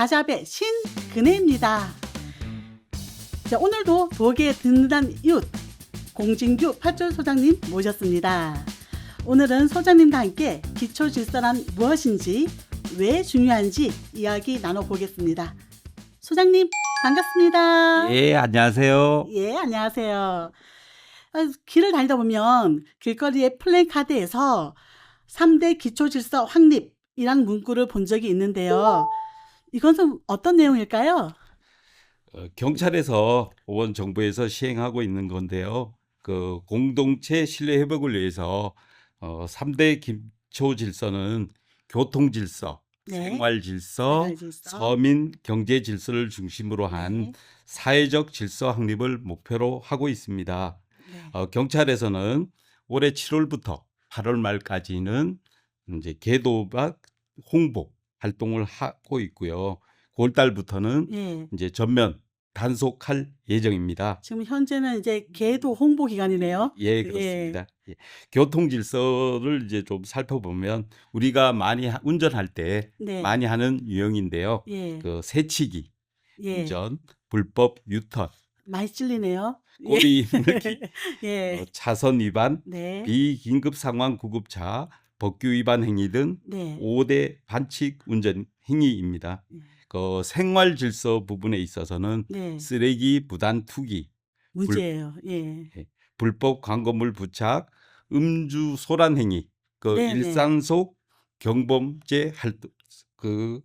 다잡의 신근혜입니다. 자, 오늘도 도계 든든한 이웃 공진규 팔절 소장님 모셨습니다. 오늘은 소장님과 함께 기초 질서란 무엇인지 왜 중요한지 이야기 나눠보겠습니다. 소장님 반갑습니다. 예, 안녕하세요. 예, 안녕하세요. 아, 길을 다니다 보면 길거리의 플랜카드에서 3대 기초 질서 확립이라는 문구를 본 적이 있는데요. 이것은 어떤 내용일까요? 어, 경찰에서 원 정부에서 시행하고 있는 건데요. 그 공동체 신뢰 회복을 위해서 어, 3대 기초 질서는 교통 질서, 네. 생활 질서, 생활 질서. 서민 경제 질서를 중심으로 한 네. 사회적 질서 확립을 목표로 하고 있습니다. 네. 어, 경찰에서는 올해 7월부터 8월 말까지는 이제 개도박 홍보 활동을 하고 있고요. 9월 달부터는 예. 이제 전면 단속할 예정입니다. 지금 현재는 이제 개도 홍보 기간이네요. 예, 그렇습니다. 예. 교통 질서를 이제 좀 살펴보면 우리가 많이 하- 운전할 때 네. 많이 하는 유형인데요. 예. 그 새치기, 예. 운전, 불법 유턴, 많이 찔리네요. 꼬리 물기, 예. 어, 차선 위반, 네. 비긴급 상황 구급차, 법규 위반 행위 등 네. 5대 반칙 운전 행위입니다. 예. 그 생활 질서 부분에 있어서는 네. 쓰레기 부단 투기, 문제예요. 예. 불법 광고물 부착, 음주 소란 행위, 그 네, 네. 일상 속 경범죄 활동 그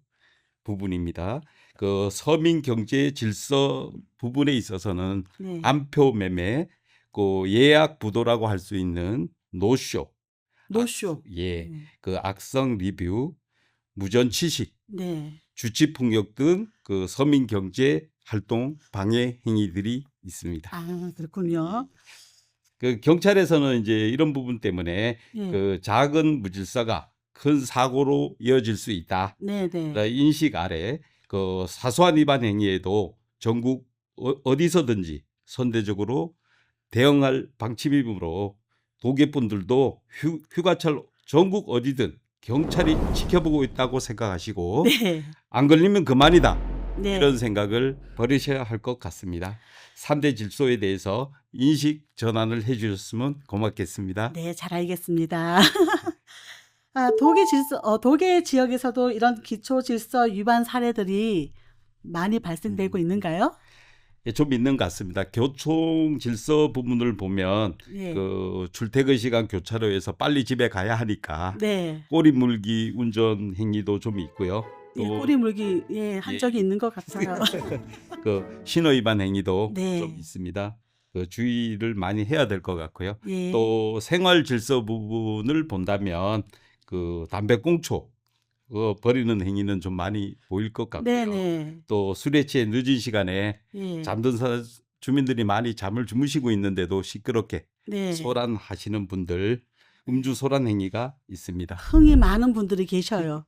부분입니다. 그 서민 경제 질서 부분에 있어서는 네. 암표 매매, 그 예약 부도라고 할 수 있는 노쇼, 노쇼. 예, 네. 그 악성 리뷰, 무전 취식, 네. 주치 폭력 등 그 서민 경제 활동 방해 행위들이 있습니다. 아, 그렇군요. 그 경찰에서는 이제 이런 부분 때문에 예. 그 작은 무질서가 큰 사고로 이어질 수 있다. 네, 네. 인식 아래 그 사소한 위반 행위에도 전국 어- 어디서든지 선대적으로 대응할 방침이므로 도계분들도 휴, 휴가철 전국 어디든 경찰이 지켜보고 있다고 생각하시고 네. 안 걸리면 그만이다. 네. 이런 생각을 버리셔야 할 것 같습니다. 3대 질서에 대해서 인식 전환을 해 주셨으면 고맙겠습니다. 네, 잘 알겠습니다. 아, 도계 질서, 어, 도계 지역에서도 이런 기초 질서 위반 사례들이 많이 음. 발생되고 있는가요? 예, 좀 있는 것 같습니다. 교통 질서 부분을 보면 예. 그 출퇴근 시간 교차로에서 빨리 집에 가야 하니까 네. 꼬리 물기 운전 행위도 좀 있고요. 예, 또 꼬리 물기 예, 한 예. 적이 있는 것 같아요. 그 신호 위반 행위도 네. 좀 있습니다. 그 주의를 많이 해야 될 것 같고요. 예. 또 생활 질서 부분을 본다면 그 담배 꽁초 그 버리는 행위는 좀 많이 보일 것 같고요. 네네. 또 술에 취해 늦은 시간에 예. 잠든 사, 주민들이 많이 잠을 주무시고 있는데도 시끄럽게 네. 소란하시는 분들 음주 소란 행위가 있습니다. 흥이 많은 분들이 계셔요.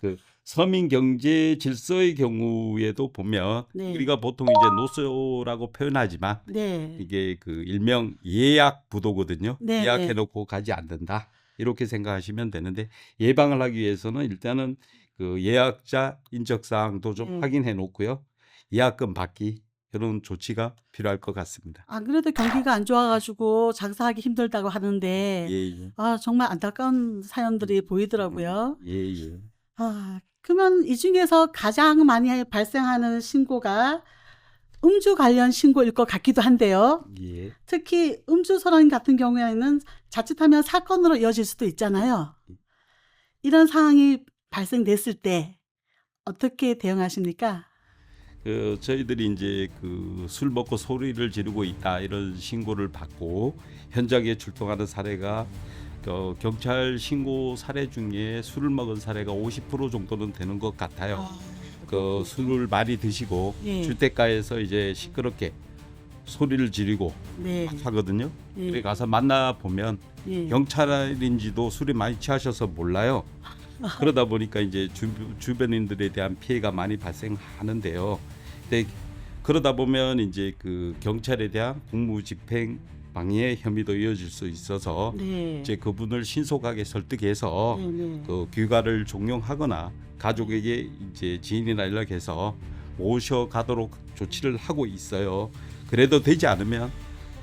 그 서민 경제 질서의 경우에도 보면 네. 우리가 보통 이제 노쇼라고 표현하지만 네. 이게 그 일명 예약 부도거든요. 네, 예약해 네. 놓고 가지 않는다. 이렇게 생각하시면 되는데 예방을 하기 위해서는 일단은 그 예약자 인적 사항도 좀 네. 확인해 놓고요. 예약금 받기 이런 조치가 필요할 것 같습니다. 안 그래도 경기가 안 좋아가지고 장사하기 힘들다고 하는데 예, 예. 아 정말 안타까운 사연들이 보이더라고요. 예, 예. 아 그러면 이 중에서 가장 많이 발생하는 신고가 음주 관련 신고일 것 같기도 한데요. 예. 특히 음주 소란 같은 경우에는 자칫하면 사건으로 이어질 수도 있잖아요. 이런 상황이 발생됐을 때 어떻게 대응하십니까? 그 저희들이 이제 그 술 먹고 소리를 지르고 있다 이런 신고를 받고 현장에 출동하는 사례가 그 경찰 신고 사례 중에 술을 먹은 사례가 50% 정도는 되는 것 같아요. 그 술을 많이 드시고 예. 주택가에서 이제 시끄럽게 소리를 지르고 네. 하거든요. 예. 그래 가서 만나 보면 예. 경찰인지도 술이 많이 취하셔서 몰라요. 그러다 보니까 이제 주, 주변인들에 대한 피해가 많이 발생하는데요. 근데 그러다 보면 이제 그 경찰에 대한 공무집행 방해 혐의도 이어질 수 있어서 네. 이제 그분을 신속하게 설득해서 네, 네. 그 귀가를 종용하거나 가족에게 이제 지인이나 연락해서 모셔가도록 조치를 하고 있어요. 그래도 되지 않으면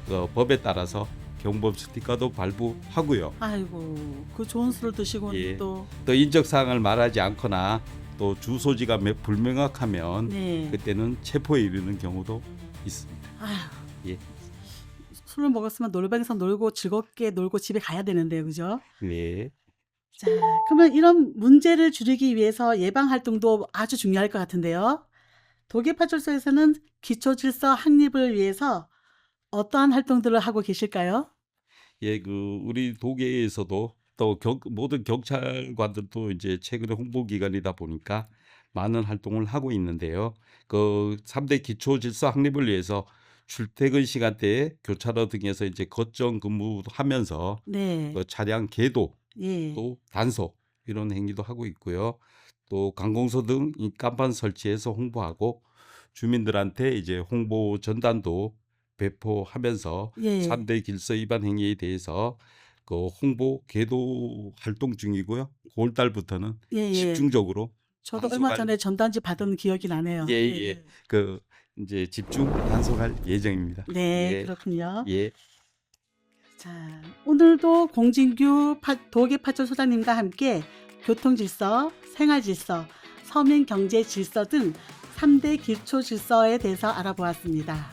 어, 법에 따라서 경범 스티커도 발부하고요. 아이고 그 좋은 술을 드시고 예. 또 또 인적 사항을 말하지 않거나 또 주소지가 매- 불명확하면 네. 그때는 체포에 이르는 경우도 있습니다. 아휴. 예. 술을 먹었으면 노래방에서 놀고 즐겁게 놀고 집에 가야 되는데요, 그죠? 네. 자, 그러면 이런 문제를 줄이기 위해서 예방 활동도 아주 중요할 것 같은데요. 도계파출소에서는 기초 질서 확립을 위해서 어떠한 활동들을 하고 계실까요? 예, 그 우리 도계에서도 또 경, 모든 경찰관들도 이제 최근에 홍보 기간이다 보니까 많은 활동을 하고 있는데요. 그 3대 기초 질서 확립을 위해서 출퇴근 시간대에 교차로 등에서 이제 거점 근무도 하면서 네. 그 차량 계도 예. 또 단속 이런 행위도 하고 있고요. 또 관공서 등이 간판 설치해서 홍보하고 주민들한테 이제 홍보 전단도 배포하면서 예. 3대 길서 위반 행위에 대해서 그 홍보 계도 활동 중이고요. 9월 달부터는 예, 예. 집중적으로 저도 얼마 전에 전단지 받은 기억이 나네요. 예, 예. 그 이제 집중 단속할 예정입니다. 네, 예. 그렇군요. 예. 자, 오늘도 공진규 파, 도계파출소장님과 함께 교통 질서, 생활 질서, 서민 경제 질서 등 3대 기초 질서에 대해서 알아보았습니다.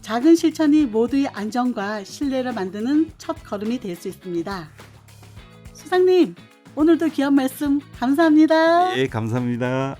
작은 실천이 모두의 안전과 신뢰를 만드는 첫 걸음이 될 수 있습니다. 소장님, 오늘도 귀한 말씀 감사합니다. 예, 감사합니다.